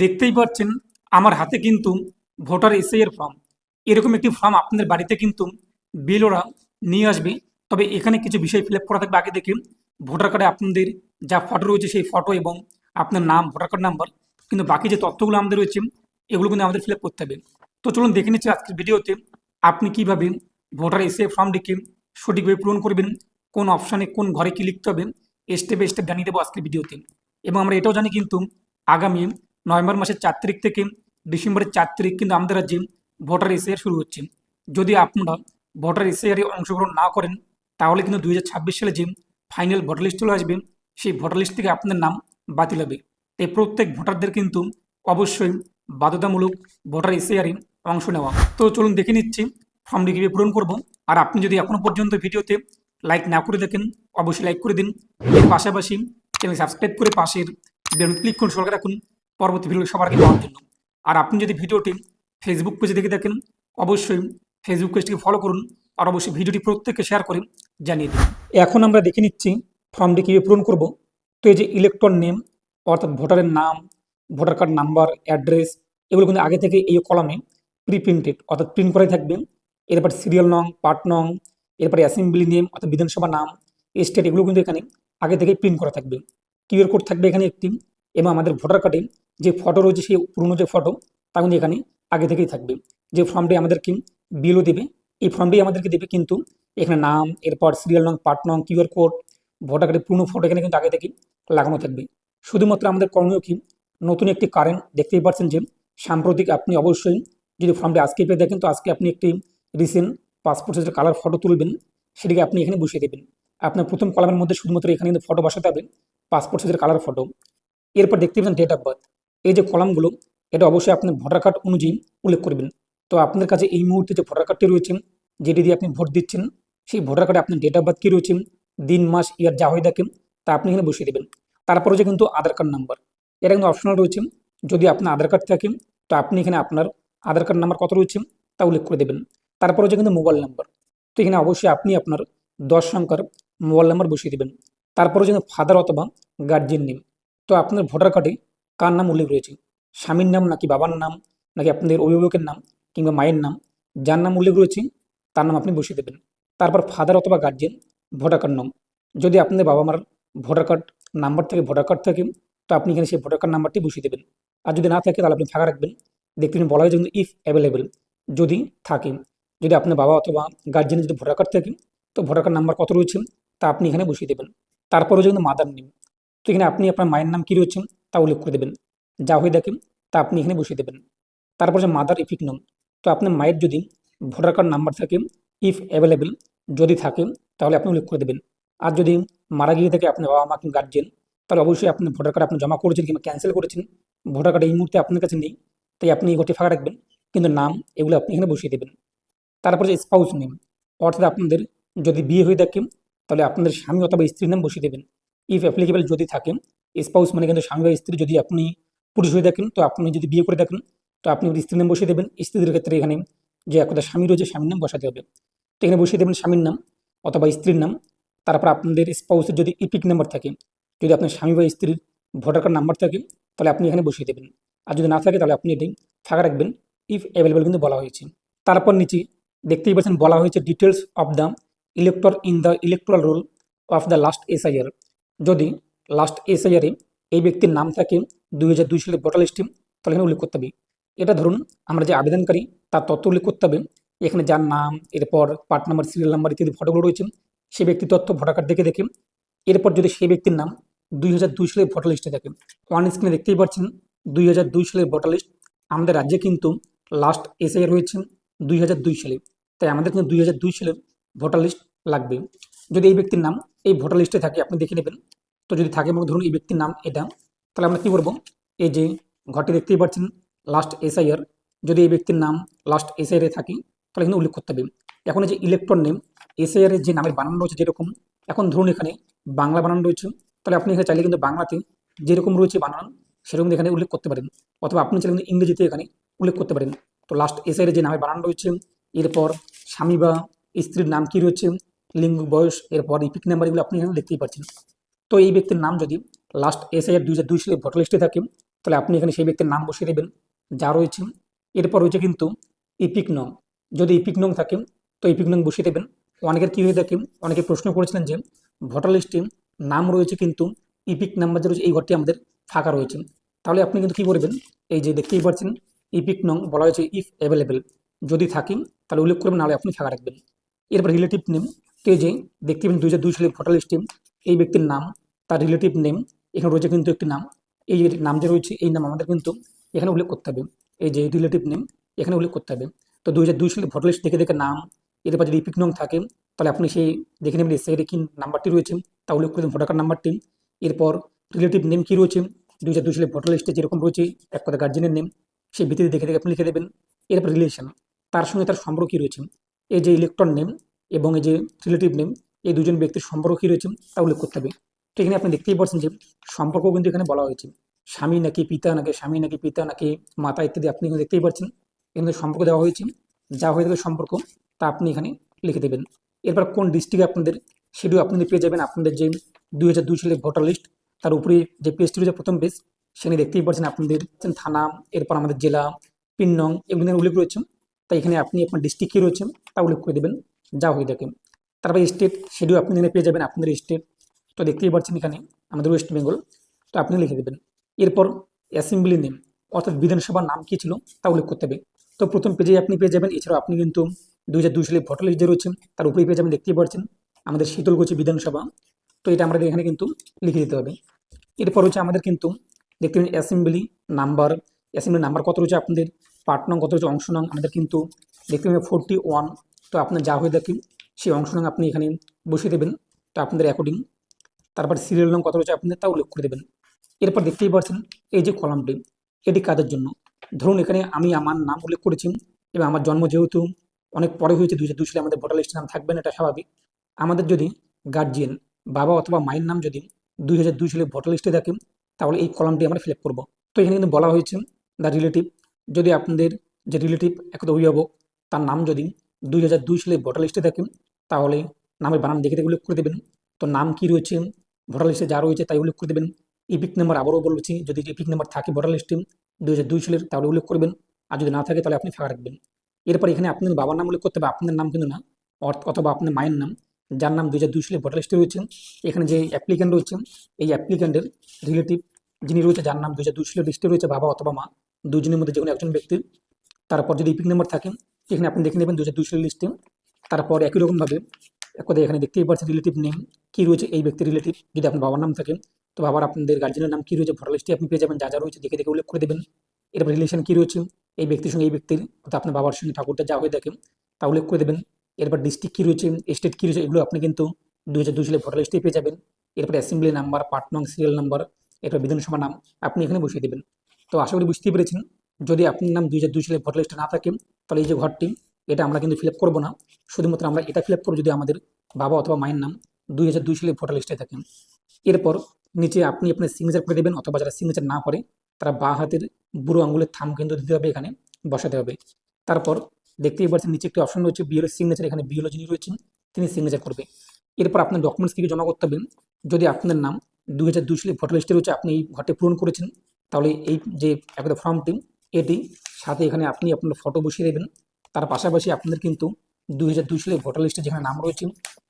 দেখতেই পাচ্ছেন, আমার হাতে কিন্তু ভোটার এসআই এর ফর্ম এরকম একটি ফর্ম আপনাদের বাড়িতে কিন্তু বিএলওরা নিয়ে আসবে। তবে এখানে কিছু বিষয় ফিল আপ করা থাকবে। আগে দেখে, ভোটার কার্ডে আপনাদের যা ফটো রয়েছে সেই ফটো এবং আপনার নাম, ভোটার কার্ড নাম্বার কিন্তু বাকি যে তথ্যগুলো আমাদের রয়েছে, এগুলো কিন্তু আমাদের ফিল আপ করতে হবে। তো চলুন দেখে নিচ্ছি আজকের ভিডিওতে আপনি কীভাবে ভোটার এসে ফর্মটিকে সঠিকভাবে পূরণ করবেন, কোন অপশানে কোন ঘরে কি লিখতে হবে স্টেপে স্টেপ জানিয়ে দেবো আজকের ভিডিওতে। এবং আমরা এটাও জানি কিন্তু আগামী নভেম্বর মাসের চার তারিখ থেকে ডিসেম্বরের চার তারিখ কিন্তু আমাদের রাজ্যে ভোটার এসআইআর শুরু হচ্ছে। যদি আপনারা ভোটার এসআইআরে অংশগ্রহণ না করেন, তাহলে কিন্তু দুই হাজার ছাব্বিশ সালে যে ফাইনাল ভোটার লিস্ট চলে আসবে, সেই ভোটার লিস্ট থেকে আপনাদের নাম বাতিল হবে। তাই প্রত্যেক ভোটারদের কিন্তু অবশ্যই বাধ্যতামূলক ভোটার এসআইআরে অংশ নেওয়া। তো চলুন দেখে নিচ্ছি ফর্মটি কীভাবে পূরণ করব। আর আপনি যদি এখনও পর্যন্ত ভিডিওতে লাইক না করে দেখেন অবশ্যই লাইক করে দিন। পাশাপাশি চ্যানেল সাবস্ক্রাইব করে পাশের বেলুন ক্লিক করুন সরকার রাখুন পরবর্তী ভিডিও সবার পাওয়ার জন্য। আর আপনি যদি ভিডিওটি ফেসবুক পেজে দেখে দেখেন অবশ্যই ফেসবুক পেজটিকে ফলো করুন আর অবশ্যই ভিডিওটি প্রত্যেককে শেয়ার করে জানিয়ে দিন। এখন আমরা দেখে নিচ্ছি ফর্মটি কীভাবে পূরণ করব। তো এই যে ইলেকট্রন নেম অর্থাৎ ভোটারের নাম, ভোটার কার্ড নাম্বার অ্যাড্রেস এগুলো কিন্তু আগে থেকে এই কলামে প্রি প্রিন্টেড অর্থাৎ প্রিন্ট করাই থাকবে। এরপর সিরিয়াল নং পার্ট নং এরপরে অ্যাসেম্বলি নেম অর্থাৎ বিধানসভা নাম স্টেট এগুলো কিন্তু এখানে আগে থেকেই প্রিন্ট করা থাকবে। কিউআর কোড থাকবে এখানে একটি। এবং আমাদের ভোটার কার্ডে যে ফটো রয়েছে, সেই পুরনো যে ফটো তা কিন্তু এখানে আগে থেকেই থাকবে। যে ফর্মটি আমাদেরকে বিলও দেবে, এই ফর্মটি আমাদেরকে দেবে কিন্তু এখানে নাম, এরপর সিরিয়াল নং পার্ট নং কিউআর কোড ভোটার কার্ডের পুরনো ফটো এখানে কিন্তু আগে থেকেই লাগানো থাকবে। শুধুমাত্র আমাদের করণীয় কি, নতুন একটি কারেন্ট দেখতেই পাচ্ছেন যে সাম্প্রতিক আপনি অবশ্যই যদি ফর্মটি আজকে পেয়ে দেখেন তো আজকে আপনি একটি রিসেন্ট পাসপোর্ট সাইজের কালার ফটো তুলবেন, সেটিকে আপনি এখানে বসিয়ে দেবেন। আপনার প্রথম কলামের মধ্যে শুধুমাত্র এখানে কিন্তু ফটো বসাতে হবে পাসপোর্ট সাইজের কালার ফটো এরপর দেখতে পাবেন ডেট অফ বার্থ এই যে কলামগুলো এটা অবশ্যই আপনি ভোটার কার্ড অনুযায়ী উল্লেখ করবেন। তো আপনার কাছে এই মুহূর্তে যে ভোটার কার্ডটি রয়েছে, যেটি দিয়ে আপনি ভোট দিচ্ছেন, সেই ভোটার কার্ডে আপনার ডেট অফ বার্থ কী রয়েছে, দিন, মাস ইয়ার যা হয়ে থাকে, তা আপনি এখানে বসিয়ে দেবেন। তারপরে যে কিন্তু আধার কার্ড নাম্বার এটা কিন্তু অপশনাল রয়েছে, যদি আপনার আধার কার্ড থাকে, তো আপনি এখানে আপনার আধার কার্ড নাম্বার কত রয়েছে, তা উল্লেখ করে দেবেন। তারপরে হচ্ছে কিন্তু মোবাইল নাম্বার তো এখানে অবশ্যই আপনি আপনার দশ সংখ্যার মোবাইল নাম্বার বসিয়ে দেবেন। তারপরে যে ফাদার অথবা গার্জিয়ান নেম তো আপনার ভোটার কার্ডে কার নাম উল্লেখ রয়েছে? স্বামীর নাম নাকি বাবার নাম, নাকি আপনাদের অভিভাবকের নাম, কিংবা মায়ের নাম, যার নাম উল্লেখ রয়েছে, তার নাম আপনি বসিয়ে দেবেন। তারপর ফাদার অথবা গার্জিয়ান ভোটার কার্ড নাম। যদি আপনাদের বাবা মার ভোটার কার্ড নাম্বার থেকে ভোটার কার্ড থাকে, তো আপনি এখানে সেই ভোটার কার্ড নাম্বারটি বসিয়ে দেবেন। আর যদি না থাকে, তাহলে আপনি ফাঁকা রাখবেন। দেখতে বলা হয় কিন্তু ইফ অ্যাভেলেবেল যদি থাকে। যদি আপনার বাবা অথবা গার্জেনের যদি ভোটার কার্ড থাকে, তো ভোটার কার্ড নাম্বার কত রয়েছে, তা আপনি এখানে বসিয়ে দেবেন। তারপরে যদি মাদার নেম তো এখানে আপনি আপনার মায়ের নাম কী রয়েছে তা উল্লেখ করে দেবেন। যা হয়ে থাকে তা আপনি এখানে বসিয়ে দেবেন। তারপর যে মাদার ইফিক নাম। তো আপনার মায়ের যদি ভোটার কার্ড নাম্বার থাকে ইফ অ্যাভেলেবেল যদি থাকে, তাহলে আপনি উল্লেখ করে দেবেন। আর যদি মারা গিয়ে থাকে আপনার বাবা মা কিংবা গার্জেন তাহলে অবশ্যই আপনি ভোটার কার্ড আপনি জমা করেছেন কিংবা ক্যান্সেল করেছেন। ভোটার কার্ড এই মুহূর্তে আপনার কাছে নেই, তাই আপনি এই ঘরটি ফাঁকা রাখবেন। কিন্তু নাম এগুলো আপনি এখানে বসিয়ে দেবেন। তারপর যে স্পাউস নেম অর্থাৎ আপনাদের যদি বিয়ে হয়ে থাকে, তাহলে আপনাদের স্বামী অথবা স্ত্রীর নাম বসিয়ে দেবেন। ইফ অ্যাপ্লিকেবল যদি থাকে স্পাউস মানে কিন্তু স্বামী বা স্ত্রী যদি আপনি পুরুষ হয়ে থাকেন, তো আপনি যদি বিয়ে করে থাকেন, তো আপনি স্ত্রীর নাম বসিয়ে দেবেন। স্ত্রীদের ক্ষেত্রে এখানে যে একটা স্বামী রয়েছে, স্বামীর নাম বসাতে হবে। তো এখানে বসিয়ে দেবেন স্বামীর নাম অথবা স্ত্রীর নাম। তারপর আপনাদের স্পাউসের যদি ইপিক নাম্বার থাকে, যদি আপনার স্বামী বা স্ত্রীর ভোটার কার্ড নাম্বার থাকে, তাহলে আপনি এখানে বসিয়ে দেবেন। আর যদি না থাকে, তাহলে আপনি এটি ফাঁকা রাখবেন। ইফ অ্যাভেলেবেল কিন্তু বলা হয়েছে। তারপর নিচে দেখতেই পাচ্ছেন বলা হয়েছে details of the elector in the electoral roll of the last SIR যদি লাস্ট এসআইআরে এই ব্যক্তির নাম থাকে দুই হাজার দুই সালের ভোটার লিস্টে, তাহলে এখানে উল্লেখ করতে হবে। এটা ধরুন, আমরা যে আবেদনকারী, তার তথ্য উল্লেখ করতে হবে। এখানে যার নাম, এরপর পার্ট নাম্বার সিরিয়াল নাম্বার ইত্যাদি ফটোগুলো রয়েছে সেই ব্যক্তির তথ্য ভোটার কার্ড দেখে দেখে। এরপর যদি সেই ব্যক্তির নাম দুই হাজার দুই সালের ভোটার লিস্টে থাকে ওয়ান স্ক্রিনে দেখতেই পাচ্ছেন, দুই হাজার দুই সালের ভোটার লিস্ট। আমাদের রাজ্যে কিন্তু লাস্ট এসআইআর রয়েছে দুই হাজার দুই সালে। তাই আমাদের কিন্তু দুই হাজার দুই সালের ভোটার লিস্ট লাগবে। যদি এই ব্যক্তির নাম এই ভোটার লিস্টে থাকে, আপনি দেখে নেবেন তো যদি থাকে মনে ধরুন এই ব্যক্তির নাম এটা, তাহলে আমরা কী করব? এই যে ঘরটি দেখতেই পাচ্ছেন লাস্ট এসআইআর যদি এই ব্যক্তির নাম লাস্ট এসআইআরে থাকে, তাহলে কিন্তু উল্লেখ করতে হবে। এখন এই যে ইলেকট্রন নেম এসআইআর যে নামের বানান রয়েছে যেরকম, এখন ধরুন এখানে বাংলা বানান রয়েছে, তাহলে আপনি এখানে চাইলে কিন্তু বাংলাতে যেরকম রয়েছে বানান, সেরকম এখানে উল্লেখ করতে পারেন, অথবা আপনি চাইলে কিন্তু ইংরেজিতে এখানে উল্লেখ করতে পারেন। তো লাস্ট এসআইআর যে নামের বানান রয়েছে, এরপর স্বামী বা স্ত্রীর নাম কী রয়েছে, লিঙ্গ, বয়স, এরপর ইপিক নাম্বার এগুলো আপনি এখানে দেখতেই পাচ্ছেন। তো এই ব্যক্তির নাম যদি লাস্ট এসআইআর দুই হাজার দুই সালে ভোটার লিস্টে থাকে, তাহলে আপনি এখানে সেই ব্যক্তির নাম বসিয়ে দেবেন, যা রয়েছে। এরপর রয়েছে কিন্তু ইপিক নং যদি ইপিক নং থাকে, তো ইপিক নং বসিয়ে দেবেন। অনেকের কী হয়ে থাকে, অনেকে প্রশ্ন করেছিলেন যে ভোটার লিস্টে নাম রয়েছে কিন্তু ইপিক নাম্বার যে রয়েছে, এই ঘরটি আমাদের ফাঁকা রয়েছে। তাহলে আপনি কিন্তু কী করবেন, এই যে দেখতেই পাচ্ছেন ইপিক নং বলা হয়েছে ইফ অ্যাভেলেবেল যদি থাকে, তাহলে উল্লেখ করবেন, নাহলে আপনি ফাঁকা রাখবেন। এরপর রিলেটিভ নেম তো যে দেখতে পাবেন দুই হাজার দুই সালের ভোটার লিস্টে এই ব্যক্তির নাম, তার রিলেটিভ নেম এখানে রয়েছে কিন্তু একটি নাম। এই যে নাম যে রয়েছে, এই নাম আমাদের কিন্তু এখানে উল্লেখ করতে হবে। এই যে রিলেটিভ নেম এখানে উল্লেখ করতে হবে। তো দুই হাজার দুই সালের ভোটার লিস্ট দেখে দেখে নাম এরপর যদি ইপিক নং থাকে, তাহলে আপনি সেই দেখে নেবেন এসআইডি কি নাম্বারটি রয়েছে, তা উল্লেখ করে দেবেন ভোটার কার্ড নাম্বারটি এরপর রিলেটিভ নেম কী রয়েছে, দুই হাজার দুই সালে ভোটার লিস্টে যেরকম রয়েছে, এক কথা গার্জেনের নেম সেই ভিত্তিতে দেখে দেখে আপনি লিখে দেবেন। এরপর রিলেশন তার সঙ্গে তার সম্পর্ক কী রয়েছে, এই যে ইলেকট্রন নেম এবং এই যে রিলেটিভ নেম এই দুজন ব্যক্তির সম্পর্ক কী রয়েছে তা উল্লেখ করতে হবে। তো এখানে আপনি দেখতেই পাচ্ছেন যে সম্পর্ক কিন্তু এখানে বলা হয়েছে। স্বামী নাকি পিতা, নাকি স্বামী নাকি পিতা, নাকি মাতা ইত্যাদি আপনি এখানে দেখতেই পাচ্ছেন। এখানে সম্পর্ক দেওয়া হয়েছে। যা হয়ে থাকে সম্পর্ক, তা আপনি এখানে লিখে দেবেন। এরপর কোন ডিস্ট্রিক্টে আপনাদের সেটিও আপনাদের পেয়ে যাবেন। আপনাদের যে দুই হাজার দুই সালের ভোটার লিস্ট, তার উপরে যে পেজটি রয়েছে প্রথম পেজ, সেখানে দেখতেই পাচ্ছেন আপনাদের থানা, এরপর আমাদের জেলা পিন নং এগুলো উল্লেখ রয়েছে। তাই এখানে আপনি আপনার ডিস্ট্রিক্ট কী রয়েছেন তা উল্লেখ করে দেবেন। যা হয়ে থাকে। তারপর স্টেট সেটিও আপনি এখানে পেয়ে যাবেন আপনাদের স্টেট তো দেখতেই পাচ্ছেন এখানে আমাদের ওয়েস্ট বেঙ্গল তো আপনি লিখে দেবেন। এরপর অ্যাসেম্বলি নেম অর্থাৎ বিধানসভার নাম কী ছিল তা উল্লেখ করতে হবে। তো প্রথম পেজেই আপনি পেয়ে যাবেন, এছাড়াও আপনি কিন্তু দুই হাজার দুই সালে ভোটার লিস্ট যে রয়েছে, তার উপরেই পেয়ে যাবেন, দেখতেই পাচ্ছেন আমাদের শীতলকুচি বিধানসভা। তো এটা আমাদের এখানে কিন্তু লিখে দিতে হবে। এরপর হচ্ছে আমাদের কিন্তু দেখতে পাবেন অ্যাসেম্বলি নাম্বার অ্যাসেম্বলি নাম্বার কত রয়েছে আপনাদের? পার্ট কত রয়েছে? অংশ নং। আমাদের কিন্তু দেখতে পাবেন ফোরটি ওয়ান তো আপনার যা হয়ে থাকে সেই অংশ নং আপনি এখানে বসিয়ে দেবেন। তা আপনাদের অ্যাকর্ডিং তারপর সিরিয়াল নং কত রয়েছে আপনাদের তা উল্লেখ করে দেবেন। এরপর দেখতেই পাচ্ছেন এই যে কলামটি, এটি কাদের জন্য? ধরুন এখানে আমি আমার নাম উল্লেখ করেছি এবং আমার জন্ম যেহেতু, অনেক পরে হয়েছে, দুই হাজার সালে আমাদের ভোটার লিস্টের নাম থাকবে না, এটা স্বাভাবিক। আমাদের যদি গার্জিয়ান বাবা অথবা মায়ের নাম যদি দুই হাজার দুই সালে ভোটার লিস্টে থাকে, তাহলে এই কলামটি আমরা ফিল আপ করব। তো এখানে কিন্তু বলা হয়েছে দ্য রিলেটিভ যদি আপনাদের যে রিলেটিভ একদম অভিভাবক, তার নাম যদি দুই হাজার দুই সালে ভোটার লিস্টে থাকে তাহলে নামের বানান দেখে দেখে উল্লেখ করে দেবেন। তো নাম কি রয়েছে? ভোটার লিস্টে যা রয়েছে তাই উল্লেখ করে দেবেন। ইপিক নাম্বার আবারও বলছি, যদি ইপিক নাম্বার থাকে ভোটার লিস্টে দুই হাজার দুই সালের, তাহলে উল্লেখ করবেন। আর যদি না থাকে তাহলে আপনি ফাঁকা রাখবেন। এরপর এখানে আপনার বাবার নাম উল্লেখ করতে হবে। আপনার নাম কিন্তু না অথবা আপনার মায়ের নাম। যার নাম দুই হাজার দুই সালে ভোটার লিস্টে রয়েছে। এখানে যে অ্যাপ্লিক্যান্ট রয়েছে, এই অ্যাপ্লিক্যান্টের রিলেটিভ যিনি রয়েছে, যার নাম দুই হাজার দুই সালের লিস্টে রয়েছে, বাবা অথবা মা, দুজনের মধ্যে যে কোনো একজন ব্যক্তির। তারপর যদি ইপিক নাম্বার থাকে, এখানে আপনি দেখে নেবেন দু হাজার দুই সালের লিস্টে তারপর একই রকমভাবে এক এখানে দেখতেই পাচ্ছেন রিলেটিভ নেম কী রয়েছে এই ব্যক্তির রিলেটিভ যদি আপনার বাবার নাম থাকে, তো বাবার আপনাদের গার্জেনের নাম কী রয়েছে ভোটার লিস্টে আপনি পেয়ে যাবেন, যা যা রয়েছে দেখে দেখে উল্লেখ করে দেবেন। এরপর রিলেশন কী রয়েছে, এই ব্যক্তির সঙ্গে এই ব্যক্তির, অর্থাৎ আপনার বাবার সঙ্গে ঠাকুরটা যা হয়ে থাকে, তা উল্লেখ করে দেবেন। এরপর ডিস্ট্রিক্ট কী রয়েছে স্টেট কী রয়েছে, এগুলো আপনি কিন্তু দু হাজার দুই সালে ভোটার লিস্টে পেয়ে যাবেন। এরপর অ্যাসেম্বলি নাম্বার পার্ট নং সিরিয়াল নাম্বার এরপর বিধানসভা নাম আপনি এখানে বসিয়ে দেবেন। তো আশা করি বুঝতেই পেরেছেন, যদি আপনার নাম দুই হাজার দুই সালে ভোটার লিস্টে না থাকে, তাহলে এই যে ঘরটি এটা আমরা কিন্তু ফিল আপ করব না। শুধুমাত্র আমরা এটা ফিল আপ করব যদি আমাদের বাবা অথবা মায়ের নাম দুই হাজার দুই সালে ভোটার লিস্টে থাকেন। এরপর নিচে আপনি আপনার সিগনেচার করে দেবেন অথবা যারা সিগনেচার না করে, তারা বা হাতের বুড়ো আঙুলের থাম কিন্তু দিতে হবে এখানে, বসাতে হবে। তারপর দেখতেই পাচ্ছেন নিচে একটি অপশন রয়েছে বিএল সিগনেচার এখানে বিএল যিনি রয়েছেন, তিনি সিগনেচার করবে। এরপর আপনার ডকুমেন্টস থেকে জমা করতে হবে। যদি আপনার নাম দুই হাজার দুই সালে ভোটার লিস্টে রয়েছে, আপনি এই ঘরটি পূরণ করেছেন, তাহলে এই যে একটা ফর্মটি এটি সাথে এখানে আপনি আপনার ফটো বসিয়ে দেবেন। তার পাশাপাশি আপনাদের কিন্তু দুই হাজার দুই সালে ভোটার লিস্টে যেখানে নাম রয়েছে,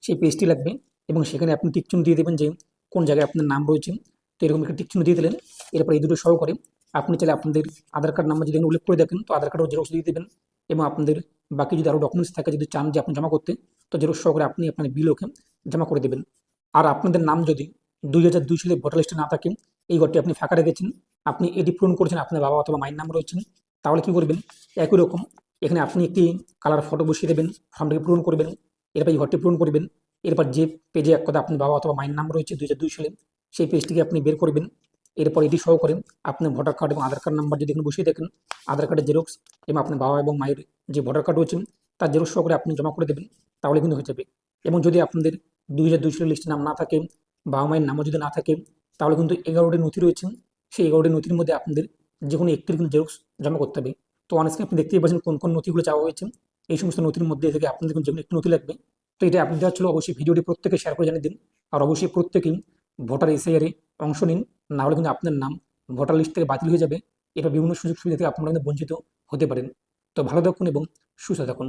সেই পেজটি লাগবে এবং সেখানে আপনি টিকচুন দিয়ে দেবেন যে কোন জায়গায় আপনার নাম রয়েছে। তো এরকম একটা টিকচুন দিয়ে দিলেন, এরপর এই দুটো সহকারে আপনি চাইলে আপনাদের আধার কার্ড নাম্বার যদি উল্লেখ করে দেখেন, তো আধার কার্ডও জেরক্স দিয়ে দেবেন এবং আপনাদের বাকি যদি আরও ডকুমেন্টস থাকে, যদি চান যে আপনি জমা করতে, তো জেরক্স সহকারে আপনি আপনার বিলকে জমা করে দেবেন। আর আপনাদের নাম যদি দুই হাজার দুই সালে ভোটার লিস্টে না থাকে, এই ঘরটি আপনি ফাঁকা রেখেছেন, আপনি এটি পূরণ করেছেন, আপনার বাবা অথবা মায়ের নাম রয়েছেন তাহলে কী করবেন? একই রকম এখানে আপনি একটি কালার ফটো বসিয়ে দেবেন ফর্মটাকে পূরণ করবেন, এরপর এই ঘরটি পূরণ করবেন, এরপর যে পেজে এক কথা আপনার বাবা অথবা মায়ের নাম রয়েছে, দুই হাজার সালে সেই পেজটিকে আপনি বের করবেন, এরপর এটি সহ করেন আপনি ভোটার কার্ড এবং আধার কার্ড নাম্বার যদি এখানে বসিয়ে দেখেন আধার কার্ডের জেরক্স এবং আপনার বাবা এবং মায়ের যে ভোটার কার্ড রয়েছে, তার জেরক্স সহ করে আপনি জমা করে দেবেন, তাহলে কিন্তু হয়ে যাবে। এবং যদি আপনাদের দুই হাজার দুই সালের লিস্টে নাম না থাকে, বাবা মায়ের নামও যদি না থাকে, তাহলে কিন্তু এগারোটি নথি রয়েছে, সেই এগারোটি নথির মধ্যে আপনাদের যে কোনো একটির কিন্তু জেরক্স জমা করতে হবে। তো অনেকে আপনি দেখতেই পাচ্ছেন কোন কোন নথিগুলো চাওয়া হয়েছে। এই সমস্ত নথির মধ্যে থেকে আপনাদের জন্য একটু নথি লাগবে। তো এটা আপনি দেওয়া ছিল অবশ্যই ভিডিওটি প্রত্যেকে শেয়ার করে জানিয়ে দিন। আর অবশ্যই প্রত্যেকেই ভোটার এসআইআরে অংশ নিন। না হলে কিন্তু আপনার নাম ভোটার লিস্ট থেকে বাতিল হয়ে যাবে। এবার বিভিন্ন সুযোগ সুবিধা থেকে আপনারা কিন্তু বঞ্চিত হতে পারেন। তো ভালো থাকুন এবং সুস্থ থাকুন।